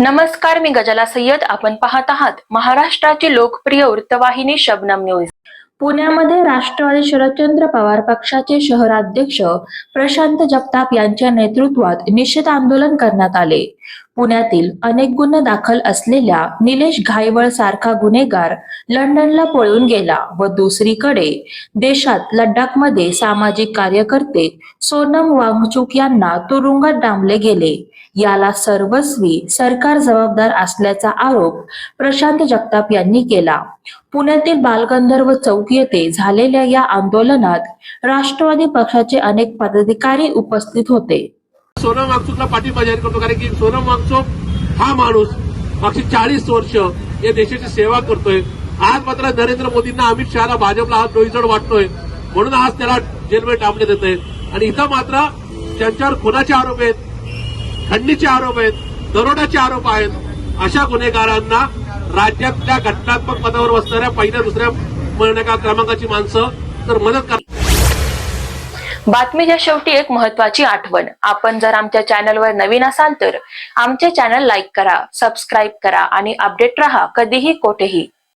नमस्कार मी गजाला सय्यद. आपण पाहत आहात महाराष्ट्राची लोकप्रिय वृत्तवाहिनी शबनम न्यूज. पुण्यामध्ये राष्ट्रवादी शरदचंद्र पवार पक्षाचे शहराध्यक्ष प्रशांत जगताप यांच्या नेतृत्वात निषेध आंदोलन करण्यात आले. पुण्यातील अनेक गुन्हे दाखल असलेल्या निलेश घायवळ सारखा गुन्हेगार लंडनला पळून गेला व दुसरीकडे देशात लडाखमध्ये सामाजिक कार्यकर्ते सोनम वांगचुक यांना तुरुंगात डांबले गेले. याला सर्वस्वी सरकार जबाबदार असल्याचा आरोप प्रशांत जगताप यांनी केला. पुण्यातील बालगंधर्व चौक येथे झालेल्या या आंदोलनात राष्ट्रवादी पक्षाचे अनेक पदाधिकारी उपस्थित होते. सोनम वांगचूकला पाठिंबा जाहीर करतो कारण की सोनम वांगचूक हा माणूस मागची चाळीस वर्ष या देशाची सेवा करतोय. आज मात्र नरेंद्र मोदींना अमित शहाला भाजपला हा डोईजड वाटतोय. म्हणून आज त्याला जेलमध्ये टाकण्यात येत आहे आणि इथं मात्र त्यांच्यावर खुनाचे आरोप आहेत खंडीचे आरोप आहेत दरोड्याचे आरोप आहेत. अशा गुन्हेगारांना राज्यातल्या घटनात्मक पदावर बसणाऱ्या पहिल्या दुसऱ्या मरणका क्रमांकाची माणसं तर मदत कर बातमीच्या शेवटी एक महत्वाची आठवण. आपण जर आमच्या चॅनलवर नवीन असाल तर आमचे चॅनल लाईक करा सबस्क्राईब करा आणि अपडेट रहा. कधीही कोठेही.